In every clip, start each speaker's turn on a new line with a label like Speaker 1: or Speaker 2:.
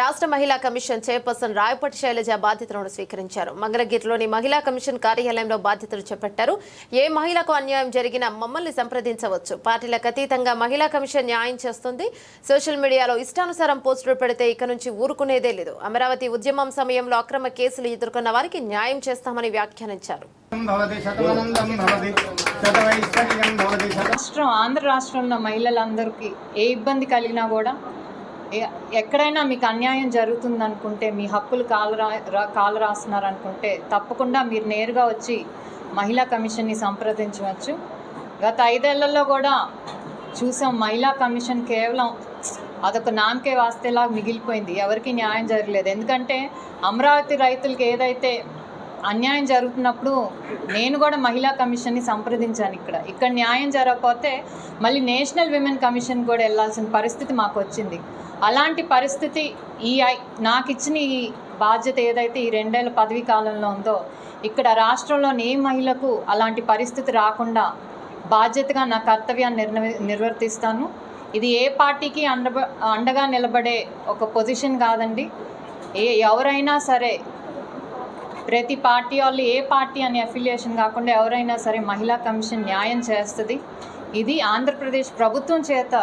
Speaker 1: రాష్ట్ర మహిళా commission chairperson రాయపటి Shailaja బాధ్యతలను స్వీకరించారు. మంగళగిరిలోని మహిళా కమిషన్ కార్యాలయంలో బాధ్యతలు చేపట్టారు. ఏ మహిళకు అన్యాయం జరిగినా మమ్మల్ని సంప్రదించవచ్చు. పార్టీలకు అతీతంగా మహిళా కమిషన్ న్యాయం చేస్తుంది. సోషల్ మీడియాలో ఇష్టానుసారం పోస్టులు పెడితే ఇక నుంచి ఊరుకునేదే లేదు. అమరావతి ఉద్యమం సమయంలో అక్రమ కేసులు ఎదుర్కొన్న వారికి న్యాయం చేస్తామని వ్యాఖ్యానించారు.
Speaker 2: రాష్ట్రం ఆంధ్ర రాష్ట్రంలో మహిళలందరికీ ఏ ఇబ్బంది కలిగినా కూడా ఎక్కడైనా మీకు అన్యాయం జరుగుతుందనుకుంటే మీ హక్కులు కాలురా కాలు రాస్తున్నారు అనుకుంటే తప్పకుండా మీరు నేరుగా వచ్చి మహిళా కమిషన్ని సంప్రదించవచ్చు. గత ఐదేళ్ళలో కూడా చూసాం మహిళా కమిషన్ కేవలం అదొక నామకే వాస్తేలా మిగిలిపోయింది. ఎవరికి న్యాయం జరగలేదు. ఎందుకంటే అమరావతి రైతులకి ఏదైతే అన్యాయం జరుగుతున్నప్పుడు నేను కూడా మహిళా కమిషన్ని సంప్రదించాను ఇక్కడ. ఇక్కడ న్యాయం జరగకపోతే మళ్ళీ నేషనల్ విమెన్ కమిషన్ కూడా వెళ్ళాల్సిన పరిస్థితి మాకు వచ్చింది. అలాంటి పరిస్థితి ఈ ఐ- నాకు ఇచ్చిన ఈ బాధ్యత ఏదైతే ఈ రెండేళ్ళ పదవీ కాలంలో ఉందో ఇక్కడ రాష్ట్రంలోని ఏ మహిళకు అలాంటి పరిస్థితి రాకుండా బాధ్యతగా నా కర్తవ్యాన్ని నిర్వ నిర్వర్తిస్తాను. ఇది ఏ పార్టీకి అండ అండగా నిలబడే ఒక పొజిషన్ కాదండి. ఏ ఎవరైనా సరే ప్రతి పార్టీ వాళ్ళు ఏ పార్టీ అనే అఫిలియేషన్ కాకుండా ఎవరైనా సరే మహిళా కమిషన్ న్యాయం చేస్తుంది. ఇది ఆంధ్రప్రదేశ్ ప్రభుత్వం చేత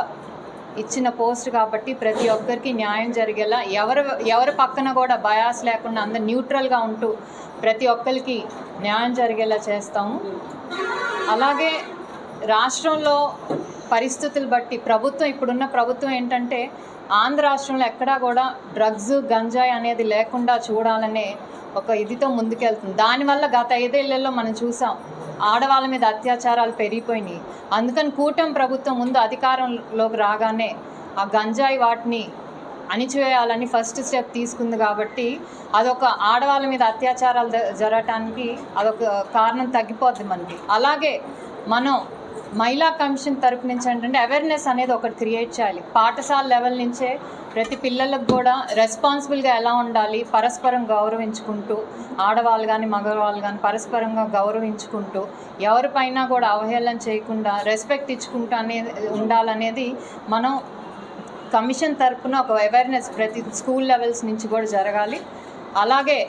Speaker 2: ఇచ్చిన పోస్ట్ కాబట్టి ప్రతి ఒక్కరికి న్యాయం జరిగేలా ఎవరు ఎవరి పక్కన కూడా బయాస్ లేకుండా అందరు న్యూట్రల్గా ఉంటూ ప్రతి ఒక్కరికి న్యాయం జరిగేలా చేస్తాము. అలాగే రాష్ట్రంలో పరిస్థితులు బట్టి ప్రభుత్వం ఇప్పుడున్న ప్రభుత్వం ఏంటంటే ఆంధ్ర రాష్ట్రంలో ఎక్కడా కూడా డ్రగ్స్ గంజాయి అనేది లేకుండా చూడాలనే ఒక ఇదితో ముందుకెళ్తుంది. దానివల్ల గత ఐదేళ్ళలో మనం చూసాం ఆడవాళ్ళ మీద అత్యాచారాలు పెరిగిపోయినాయి. అందుకని కూటమి ప్రభుత్వం ముందు అధికారంలోకి రాగానే ఆ గంజాయి వాటిని అణిచివేయాలని ఫస్ట్ స్టెప్ తీసుకుంది కాబట్టి అదొక ఆడవాళ్ళ మీద అత్యాచారాలు జ- జరగటానికి అదొక కారణం తగ్గిపోద్ది మనకి. అలాగే మనం మహిళా కమిషన్ తరపు నుంచి ఏంటంటే అవేర్నెస్ అనేది ఒకటి క్రియేట్ చేయాలి. పాఠశాల లెవెల్ నుంచే ప్రతి పిల్లలకు కూడా రెస్పాన్సిబుల్గా ఎలా ఉండాలి పరస్పరం గౌరవించుకుంటూ ఆడవాళ్ళు కానీ మగవాళ్ళు కానీ పరస్పరంగా గౌరవించుకుంటూ ఎవరిపైన కూడా అవహేళన చేయకుండా రెస్పెక్ట్ ఇచ్చుకుంటూ అనేది ఉండాలనేది మనం కమిషన్ తరపున ఒక అవేర్నెస్ ప్రతి స్కూల్ లెవెల్స్ నుంచి కూడా జరగాలి. అలాగే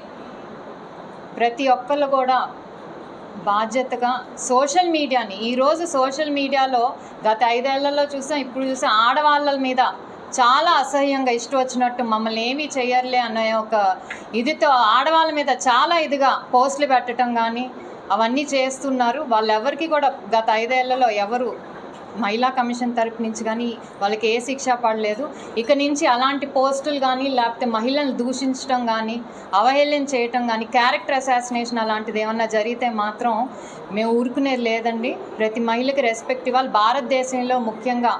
Speaker 2: ప్రతి ఒక్కళ్ళు కూడా బాధ్యతగా సోషల్ మీడియాని ఈరోజు సోషల్ మీడియాలో గత ఐదేళ్ళలో చూసాం ఇప్పుడు చూసాం ఆడవాళ్ళ మీద చాలా అసహ్యంగా ఇష్టం వచ్చినట్టు మమ్మల్ని ఏమీ చేయర్లే అనే ఒక ఇదితో ఆడవాళ్ళ మీద చాలా ఇదిగా పోస్టులు పెట్టడం కానీ అవన్నీ చేస్తున్నారు. వాళ్ళెవరికి కూడా గత ఐదేళ్ళలో ఎవరు మహిళా కమిషన్ తరపు నుంచి కానీ వాళ్ళకి ఏ శిక్ష పడలేదు. ఇక నుంచి అలాంటి పోస్టులు కానీ లేకపోతే మహిళలను దూషించడం కానీ అవహేళన చేయటం కానీ క్యారెక్టర్ అసాసినేషన్ అలాంటిది ఏమన్నా జరిగితే మాత్రం మేము ఊరుకునేది లేదండి. ప్రతి మహిళకి రెస్పెక్ట్ ఇవ్వాలి. భారతదేశంలో ముఖ్యంగా